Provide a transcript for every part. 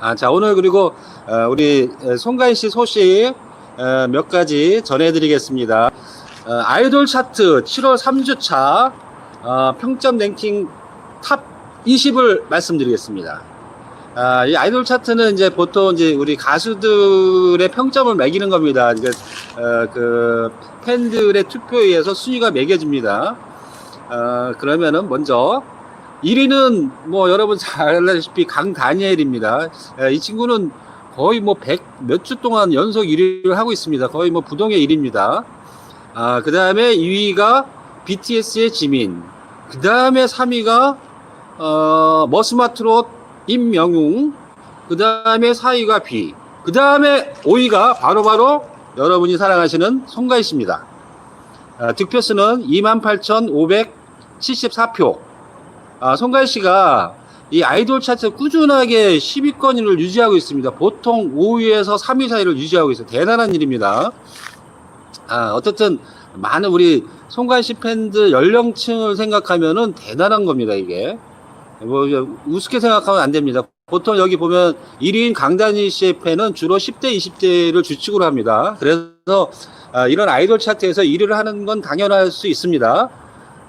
아, 자, 오늘 그리고 어, 우리 송가인 씨 소식 어, 몇 가지 전해드리겠습니다. 어, 아이돌 차트 7월 3주차 어, 평점 랭킹 탑 20을 말씀드리겠습니다. 아, 이 아이돌 차트는 이제 보통 이제 우리 가수들의 평점을 매기는 겁니다. 그러니까 어, 그 팬들의 투표에 의해서 순위가 매겨집니다. 어, 그러면은 먼저 1위는 뭐 여러분 잘 알다시피 강다니엘입니다. 예, 이 친구는 거의 뭐 100 몇 주 동안 연속 1위를 하고 있습니다. 거의 뭐 부동의 1위입니다. 아, 그 다음에 2위가 BTS의 지민. 그 다음에 3위가 어, 머스마트롯 임영웅. 그 다음에 4위가 비. 그 다음에 5위가 바로바로 여러분이 사랑하시는 송가희 씨입니다. 아, 득표수는 28,574표. 아, 송가희 씨가 이 아이돌 차트 꾸준하게 10위권을 유지하고 있습니다. 보통 5위에서 3위 사이를 유지하고 있어요. 대단한 일입니다. 아, 어떻든 많은 우리 송가희 씨 팬들 연령층을 생각하면은 대단한 겁니다, 이게. 뭐 우습게 생각하면 안 됩니다. 보통 여기 보면 1위인 강다니 씨의 팬은 주로 10대, 20대를 주축으로 합니다. 그래서 아, 이런 아이돌 차트에서 1위를 하는 건 당연할 수 있습니다.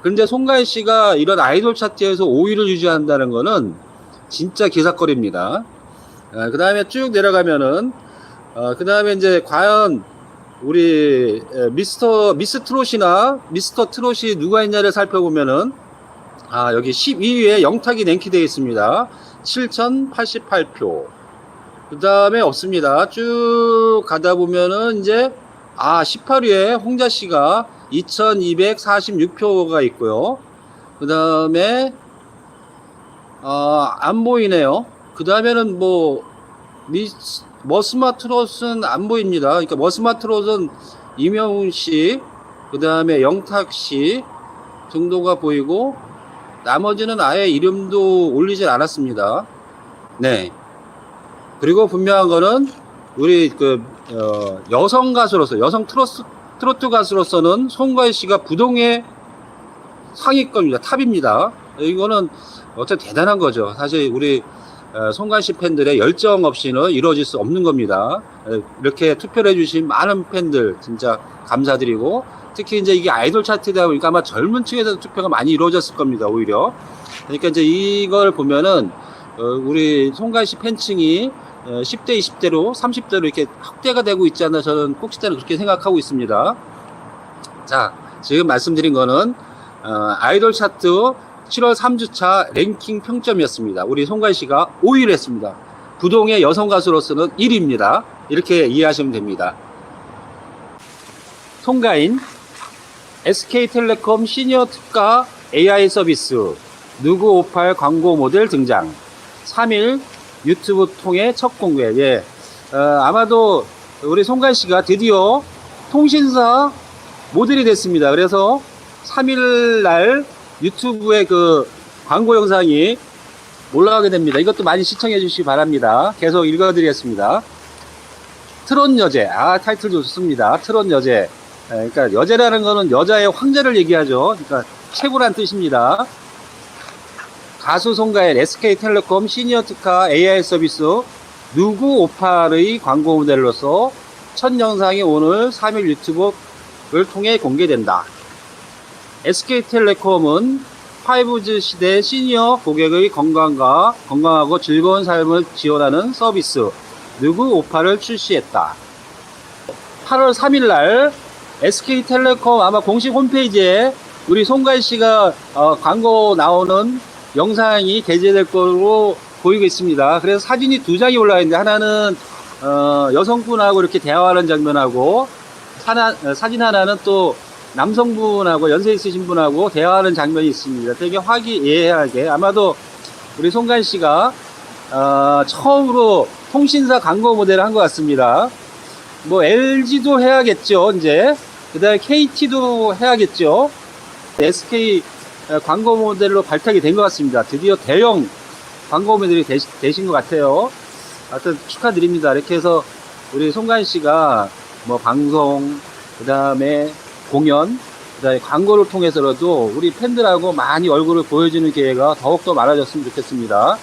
그런데 송가인 씨가 이런 아이돌 차트에서 5위를 유지한다는 거는 진짜 기사거리입니다. 그 다음에 쭉 내려가면은, 그 다음에 이제 과연 우리 에, 미스터, 미스 트롯이나 미스터 트롯이 누가 있냐를 살펴보면은, 아, 여기 12위에 영탁이 랭크되어 있습니다. 7,088표. 그 다음에 없습니다. 쭉 가다 보면은 이제, 아, 18위에 홍자 씨가 2246표가 있고요. 그 다음에, 어, 안 보이네요. 그 다음에는 뭐, 미, 머스마트롯은 안 보입니다. 그러니까 머스마트롯은 이명훈 씨, 그 다음에 영탁 씨 정도가 보이고, 나머지는 아예 이름도 올리질 않았습니다. 네. 그리고 분명한 거는, 우리 그, 어, 여성 가수로서, 여성 트로트, 트로트 가수로서는 송가희 씨가 부동의 상위권입니다. 탑입니다. 이거는 어쨌든 대단한 거죠. 사실 우리 어, 송가희 씨 팬들의 열정 없이는 이루어질 수 없는 겁니다. 에, 이렇게 투표를 해주신 많은 팬들 진짜 감사드리고 특히 이제 이게 아이돌 차트다 보니까 아마 젊은 층에서 투표가 많이 이루어졌을 겁니다. 오히려. 그러니까 이제 이걸 보면은 어, 우리 송가희 씨 팬층이 어, 10대, 20대로, 30대로 이렇게 확대가 되고 있지 않나 저는 꼭지대로 그렇게 생각하고 있습니다. 자, 지금 말씀드린 거는 어, 아이돌 차트 7월 3주차 랭킹 평점이었습니다. 우리 송가희 씨가 5위를 했습니다. 부동의 여성 가수로서는 1위입니다. 이렇게 이해하시면 됩니다. 송가인 SK텔레콤 시니어 특가 AI 서비스 누구 58 광고 모델 등장 3일 유튜브 통해 첫 공개 예. 어, 아마도 우리 송가인 씨가 드디어 통신사 모델이 됐습니다. 그래서 3일 날 유튜브에 그 광고 영상이 올라가게 됩니다. 이것도 많이 시청해 주시기 바랍니다. 계속 읽어드리겠습니다. 트롯 여제. 아, 타이틀도 좋습니다. 트롯 여제. 에, 그러니까 여제라는 거는 여자의 황제를 얘기하죠. 그러니까 최고란 뜻입니다. 가수 송가엘 SK텔레콤 시니어 특화 AI 서비스 누구 오팔의 광고 모델로서 첫 영상이 오늘 3일 유튜브를 통해 공개된다. SK텔레콤은 5G 시대 시니어 고객의 건강과 건강하고 즐거운 삶을 지원하는 서비스 누구 오파를 출시했다. 8월 3일 날 SK텔레콤 아마 공식 홈페이지에 우리 송가희 씨가 어, 광고 나오는 영상이 게재될 거로 보이고 있습니다. 그래서 사진이 두 장이 올라와 있는데 하나는 어, 여성분하고 이렇게 대화하는 장면하고 하나, 어, 사진 하나는 또 남성분하고 연세 있으신 분하고 대화하는 장면이 있습니다. 되게 화기애애하게 아마도 우리 송간 씨가 어, 처음으로 통신사 광고 모델을 한 것 같습니다. 뭐 LG도 해야겠죠 이제 그다음에 KT도 해야겠죠. SK 광고 모델로 발탁이 된 것 같습니다. 드디어 대형 광고 모델이 되시, 되신 것 같아요. 하여튼 축하드립니다. 이렇게 해서 우리 송간 씨가 뭐 방송 그 다음에 공연, 그 다음에 광고를 통해서라도 우리 팬들하고 많이 얼굴을 보여주는 기회가 더욱더 많아졌으면 좋겠습니다.